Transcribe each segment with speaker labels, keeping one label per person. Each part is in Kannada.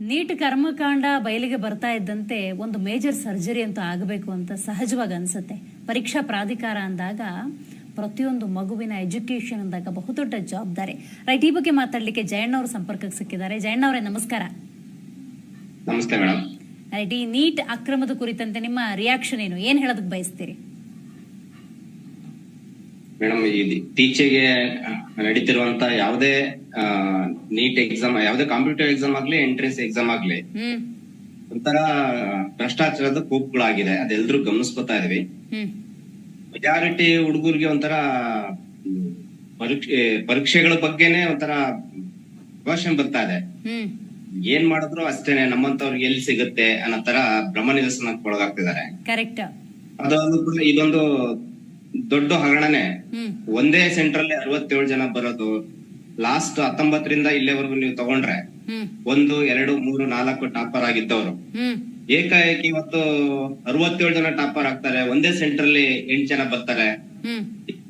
Speaker 1: ನೀಟ್ ಕರ್ಮಕಾಂಡ ಬಯಲಿಗೆ ಬರ್ತಾ ಇದ್ದಂತೆ ಒಂದು ಮೇಜರ್ ಸರ್ಜರಿ ಅಂತ ಆಗಬೇಕು ಅಂತ ಸಹಜವಾಗಿ ಅನ್ಸುತ್ತೆ. ಪರೀಕ್ಷಾ ಪ್ರಾಧಿಕಾರ ಅಂದಾಗ ಪ್ರತಿಯೊಂದು ಮಗುವಿನ ಎಜುಕೇಶನ್ ಅಂದಾಗ ಬಹುದೊಡ್ಡ ಜವಾಬ್ದಾರಿ. ರೈಟ್ ಈ ಬಗ್ಗೆ ಮಾತಾಡ್ಲಿಕ್ಕೆ ಜಯಣ್ಣ ಅವರು ಸಂಪರ್ಕಕ್ಕೆ ಸಿಕ್ಕಿದ್ದಾರೆ. ಜಯಣ್ಣ ಅವರೇ ನಮಸ್ಕಾರ.
Speaker 2: ನಮಸ್ತೆ ಮೇಡಮ್.
Speaker 1: ರೈಟ್ ಈ ನೀಟ್ ಅಕ್ರಮದ ಕುರಿತಂತೆ ನಿಮ್ಮ ರಿಯಾಕ್ಷನ್ ಏನು? ಏನ್ ಹೇಳೋದಕ್ಕೆ ಬಯಸ್ತೀರಿ?
Speaker 2: ಮೇಡಮ್ ಇತ್ತೀಚೆಗೆ ನಡೀತಿರುವಂತ ಯಾವುದೇ ನೀಟ್ ಎಕ್ಸಾಮ್ ಯಾವುದೇ ಕಾಂಪಿಟೇಟಿವ್ ಎಕ್ಸಾಮ್ ಆಗ್ಲಿ ಎಂಟ್ರೆನ್ಸ್ ಎಕ್ಸಾಮ್ ಆಗ್ಲಿ ಒಂಥರ ಭ್ರಷ್ಟಾಚಾರದ ಕೂಪ್ಗಳಾಗಿದೆ. ಅದೆಲ್ಲರೂ ಗಮನಿಸ್ಕೊತಾ ಇದೀವಿ ಮೆಜಾರಿಟಿ ಹುಡುಗರಿಗೆ ಒಂಥರ ಪರೀಕ್ಷೆ ಪರೀಕ್ಷೆಗಳ ಬಗ್ಗೆನೆ ಒಂಥರ ಭಾಷೆ ಬರ್ತಾ ಇದೆ. ಏನ್ ಮಾಡಿದ್ರು ಅಷ್ಟೇನೆ ನಮ್ಮಂತವ್ರಿಗೆ ಎಲ್ಲಿ ಸಿಗುತ್ತೆ ಅನ್ನೋ ತರ ಭ್ರಮ ನಿರಸನಕ್ಕೆ ಒಳಗಾಗ್ತಿದ್ದಾರೆ.
Speaker 1: ಕರೆಕ್ಟ್
Speaker 2: ಅದೊಂದು ಇದೊಂದು ದೊಡ್ಡ ಹಗರಣನೆ. ಒಂದೇ ಸೆಂಟರ್ ಅಲ್ಲಿ ಅರವತ್ತೇಳು ಜನ ಬರೋದು. ಲಾಸ್ಟ್ ಹತ್ತೊಂಬತ್ತರಿಂದ ಇಲ್ಲೇವರೆಗೂ ನೀವು ತಗೊಂಡ್ರೆ ಒಂದು ಎರಡು ಮೂರು ನಾಲ್ಕು ಟಾಪರ್ ಆಗಿದ್ದವರು. ಏಕಾಏಕಿ ಇವತ್ತು ಅರವತ್ತೇಳು ಜನ ಟಾಪರ್ ಆಗ್ತಾರೆ. ಒಂದೇ ಸೆಂಟರ್ ಅಲ್ಲಿ ಎಂಟು ಜನ ಬರ್ತಾರೆ.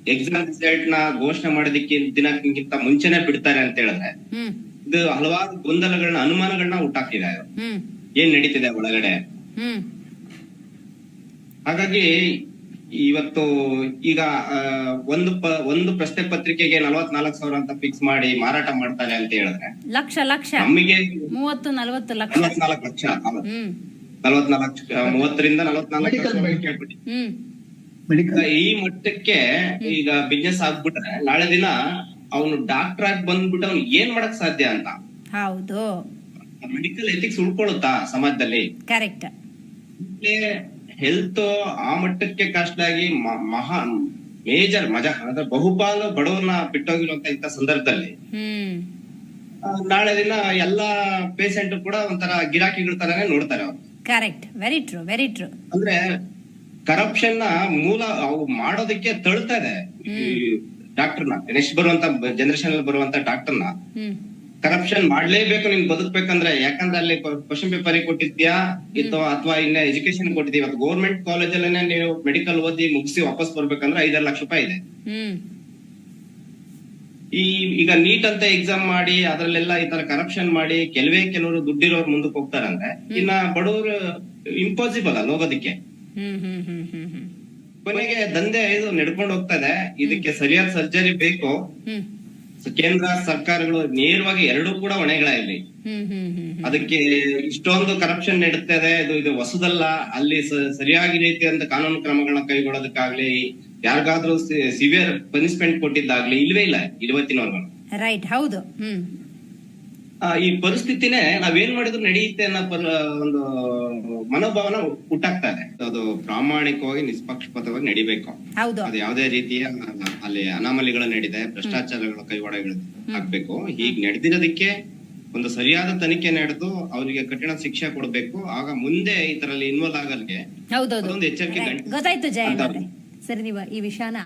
Speaker 2: ಎಕ್ಸಾಮ್ ರಿಸಲ್ಟ್ನ ಘೋಷಣೆ ಮಾಡೋದಕ್ಕೆ ದಿನಕ್ಕಿಂತ ಮುಂಚೆನೆ ಬಿಡ್ತಾರೆ ಅಂತ ಹೇಳಿದ್ರೆ ಇದು ಹಲವಾರು ಗೊಂದಲಗಳನ್ನ ಅನುಮಾನಗಳನ್ನ ಹುಟ್ಟಾಕಿದೆ ಏನ್ ನಡೀತಿದೆ ಒಳಗಡೆ? ಹಾಗಾಗಿ ಇವತ್ತು ಈಗ ಆ, ಒಂದು ಪ ಒಂದು ಪ್ರಶ್ನೆ ಪತ್ರಿಕೆಗೆ ನಲವತ್ನಾಲ್ಕು ಸಾವಿರ ಅಂತ ಫಿಕ್ಸ್ ಮಾಡಿ ಮಾರಾಟ ಮಾಡ್ತಾರೆ ಅಂತ ಹೇಳಿದ್ರೆ.
Speaker 1: ಲಕ್ಷ ಲಕ್ಷ.
Speaker 2: ನಮಗೆ
Speaker 1: ಮೂವತ್ತು ನಲವತ್ತು ಲಕ್ಷ.
Speaker 2: ನಲವತ್ನಾಲ್ಕು ಲಕ್ಷ ನಲವತ್ನಾಲ್ಕು ಮೂವತ್ತರಿಂದ ನಲವತ್ನಾಲ್ಕು ಈ ಮಟ್ಟಕ್ಕೆ ಈಗ ಬಿಸ್ನೆಸ್ ಆಗ್ಬಿಟ್ರೆ ನಾಳೆ ದಿನ ಅವನು ಡಾಕ್ಟರ್ ಆಗಿ ಬಂದ್ಬಿಟ್ಟು ಅವ್ನು ಏನ್ ಮಾಡಕ್ ಸಾಧ್ಯ ಅಂತ?
Speaker 1: ಹೌದು.
Speaker 2: ಮೆಡಿಕಲ್ ಎಥಿಕ್ಸ್ ಉಳ್ಕೊಳ್ಳುತ್ತಾ ಸಮಾಜದಲ್ಲಿ?
Speaker 1: ಕರೆಕ್ಟ್
Speaker 2: ಹೆಲ್ತ್ ಆ ಮಟ್ಟಕ್ಕೆ ಕಾಸ್ಟ್ ಆಗಿ ಮಹಾ ಮೇಜರ್ ಮಜಾ ಅಂದ್ರೆ ಬಹುಪಾಲು ಬಡವರನ್ನ ಬಿಟ್ಟೋಗಿರುವಂತ ಇಂತ ಸಂದರ್ಭದಲ್ಲಿ. ನಾಳೆ ದಿನ ಎಲ್ಲಾ ಪೇಷಂಟ್ ಕೂಡ ಒಂಥರ ಗಿರಾಕಿಗಳ ತರಾನೇ ನೋಡ್ತಾರೆ ಅವ್ರು.
Speaker 1: Correct very true very true
Speaker 2: ಅಂದ್ರೆ ಕರಪ್ಷನ್ನ ಮೂಲ ಅವು ಮಾಡೋದಕ್ಕೆ ತಳ್ತಾ ಇದೆ ಡಾಕ್ಟರ್ನ ನೆಕ್ಸ್ಟ್ ಬರುವಂತ ಜನರೇಷನ್ ಅಲ್ಲಿ ಬರುವಂತ ಡಾಕ್ಟರ್ನ ಕರಪ್ಷನ್ ಮಾಡ್ಲೇಬೇಕು ನೀನ್ ಬದುಕ್ಬೇಕಂದ್ರೆ. ಯಾಕಂದ್ರೆ ಅಲ್ಲಿ ಕ್ವಶನ್ ಪೇಪರ್ ಕೊಟ್ಟಿದ್ಯಾ? ಅಥವಾ ಅಥವಾ ಇನ್ನ ಎಜುಕೇಶನ್ ಕೊಟ್ಟಿದ್ಯಾ? ಇವತ್ತು ಗೌರ್ಮೆಂಟ್ ಕಾಲೇಜಲ್ಲೇ ನೀವು ಮೆಡಿಕಲ್ ಓದಿ ಮುಗಿಸಿ ವಾಪಸ್ ಬರ್ಬೇಕಂದ್ರೆ ಐದಾರು ಲಕ್ಷ ರೂಪಾಯಿ ಇದೆ. ಈ ಈಗ ನೀಟ್ ಅಂತ ಎಕ್ಸಾಮ್ ಮಾಡಿ ಅದ್ರಲ್ಲೆಲ್ಲ ಈ ತರ ಕರಪ್ಷನ್ ಮಾಡಿ ಕೆಲವೇ ಕೆಲವರು ದುಡ್ಡಿರೋರು ಮುಂದಕ್ಕೆ ಹೋಗ್ತಾರಂದ್ರೆ ಇನ್ನ ಬಡವರು ಇಂಪಾಸಿಬಲ್ ಅಲ್ಲ ಹೋಗೋದಕ್ಕೆ. ಕೊನೆಗೆ ದಂಧೆ ಇದು ನಡ್ಕೊಂಡು ಹೋಗ್ತದೆ. ಇದೆ ಇದಕ್ಕೆ ಸರಿಯಾದ ಸರ್ಜರಿ ಬೇಕು. ಕೇಂದ್ರ ಸರ್ಕಾರಗಳು ನೇರವಾಗಿ ಎರಡೂ ಕೂಡ
Speaker 1: ಹೊಣೆಗಳಾಗಲಿ.
Speaker 2: ಅದಕ್ಕೆ ಇಷ್ಟೊಂದು ಕರಪ್ಷನ್ ನಡೀತದೆ ಇದು ಇದು ಹೊಸದಲ್ಲ. ಅಲ್ಲಿ ಸರಿಯಾಗಿ ರೀತಿಯಂತ ಕಾನೂನು ಕ್ರಮಗಳನ್ನ ಕೈಗೊಳ್ಳೋದಕ್ಕಾಗ್ಲಿ ಯಾರಿಗಾದ್ರೂ ಸಿವಿಯರ್ ಪನಿಷ್ಮೆಂಟ್ ಕೊಟ್ಟಿದ್ದಾಗ್ಲಿ ಇಲ್ವೇ ಇಲ್ಲ ಇವತ್ತಿನವರೆಗೂ
Speaker 1: ರೈಟ್ ಹೌದು.
Speaker 2: ಈ ಪರಿಸ್ಥಿತಿನೇ ನಾವೇನ್ ಮಾಡಿದ್ರು ನಡೆಯುತ್ತೆ ಅನ್ನೋ ಒಂದು ಮನೋಭಾವನ ಹುಟ್ಟಾಗ್ತಾ ಇದೆ. ಅದು ಪ್ರಾಮಾಣಿಕವಾಗಿ ನಿಷ್ಪಕ್ಷಪಾತವಾಗಿ ನಡಿಬೇಕು. ಅದು ಯಾವುದೇ ರೀತಿಯ ಅಲ್ಲಿ ಅನಾಮಲಿಗಳು ನಡೆದಿದೆ ಭ್ರಷ್ಟಾಚಾರಗಳ ಕೈವಾಡಗಳು ಆಗ್ಬೇಕು. ಹೀಗ್ ನಡೆದಿರೋದಕ್ಕೆ ಒಂದು ಸರಿಯಾದ ತನಿಖೆ ನಡೆದು ಅವರಿಗೆ ಕಠಿಣ ಶಿಕ್ಷೆ ಕೊಡಬೇಕು. ಆಗ ಮುಂದೆ ಇದರಲ್ಲಿ ಇನ್ವಾಲ್ವ್ ಆಗಲ್ಗೆ ಎಚ್ಚರಿಕೆ
Speaker 1: ಗೊತ್ತಾಯ್ತು ಸರಿ ನೀವು ಈ ವಿಷಯನ